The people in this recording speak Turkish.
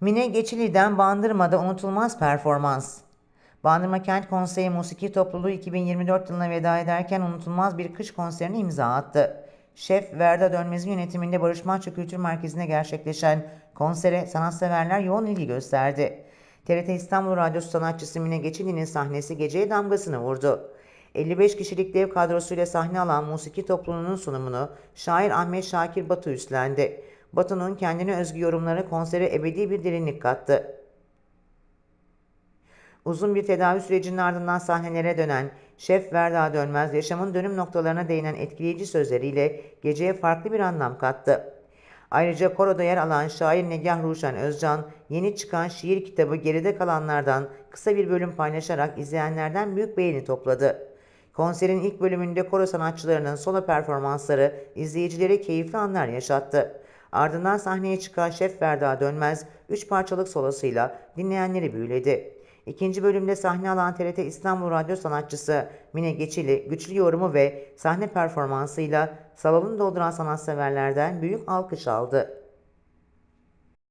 Mine Geçili'den Bandırma'da unutulmaz performans. Bandırma Kent Konseyi Musiki Topluluğu 2024 yılına veda ederken unutulmaz bir kış konserine imza attı. Şef Verda Dönmez'in yönetiminde Barış Manço Kültür Merkezi'nde gerçekleşen konsere sanatseverler yoğun ilgi gösterdi. TRT İstanbul Radyosu sanatçısı Mine Geçili'nin sahnesi geceye damgasını vurdu. 55 kişilik dev kadrosuyla sahne alan musiki topluluğunun sunumunu şair Ahmet Şakir Batu üstlendi. Batu'nun kendine özgü yorumları konsere ebedi bir derinlik kattı. Uzun bir tedavi sürecinin ardından sahnelere dönen Şef Verda Dönmez yaşamın dönüm noktalarına değinen etkileyici sözleriyle geceye farklı bir anlam kattı. Ayrıca koroda yer alan şair Negah Ruşen Özcan, yeni çıkan şiir kitabı Geride Kalanlardan kısa bir bölüm paylaşarak izleyenlerden büyük beğeni topladı. Konserin ilk bölümünde koro sanatçılarının solo performansları izleyicilere keyifli anlar yaşattı. Ardından sahneye çıkan Şef Verda Dönmez, üç parçalık solosuyla dinleyenleri büyüledi. İkinci bölümde sahne alan TRT İstanbul Radyo sanatçısı Mine Geçili güçlü yorumu ve sahne performansıyla salonu dolduran sanatseverlerden büyük alkış aldı.